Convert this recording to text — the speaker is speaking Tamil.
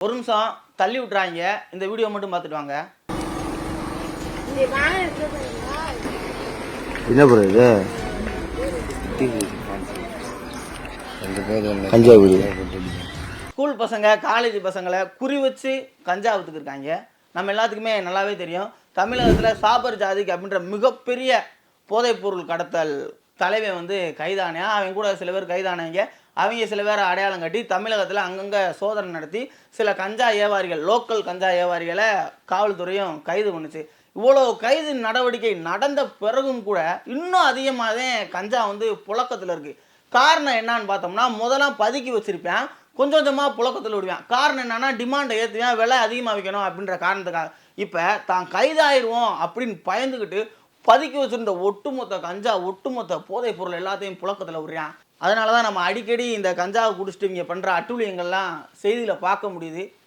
ஒரு நிமிஷம் தள்ளி விட்றாங்க இந்த வீடியோ மட்டும் பார்த்துட்டு வாங்க. என்ன ப்ரோ இது? ரெண்டு பேர் ஒன்று கஞ்சா குடி ஸ்கூல் பசங்க காலேஜ் பசங்களை குறி வச்சு கஞ்சா வித்துக்கிருக்காங்க நம்ம எல்லாத்துக்குமே நல்லாவே தெரியும். தமிழகத்தில் சாபர் ஜாதிக்கு அப்படின்ற மிகப்பெரிய போதைப் பொருள் கடத்தல் தலைவன் வந்து கைதானே அவன் கூட சில பேர் கைதானவங்க அவங்க சில பேர் அடையாளம் கட்டி தமிழகத்தில் அங்கங்கே சோதனை நடத்தி சில கஞ்சா வியாபாரிகள் லோக்கல் கஞ்சா வியாபாரிகளை காவல்துறையும் கைது பண்ணுச்சு. இவ்வளோ கைது நடவடிக்கை நடந்த பிறகும் கூட இன்னும் அதிகமாக தான் கஞ்சா வந்து புழக்கத்தில் இருக்குது காரணம் என்னான்னு பார்த்தோம்னா முதலாம் பதுக்கி வச்சிருப்பேன். கொஞ்சம் கொஞ்சமாக புழக்கத்தில் விடுவேன். காரணம் என்னென்னா டிமாண்டை ஏற்றுவேன் விலை அதிகமாக வைக்கணும் அப்படின்ற காரணத்துக்காக. இப்போ தான் கைதாயிடுவோம் அப்படின்னு பயந்துக்கிட்டு பதுக்கி வச்சுருந்த ஒட்டுமொத்த கஞ்சா ஒட்டுமொத்த போதைப் பொருள் எல்லாத்தையும் புழக்கத்தில் விடுறான். அதனால தான் நம்ம அடிக்கடி இந்த கஞ்சாவை குடிச்சிட்டு இங்கே பண்ணுற அட்டூழியங்கள்லாம் செய்தியில் பார்க்க முடியுது.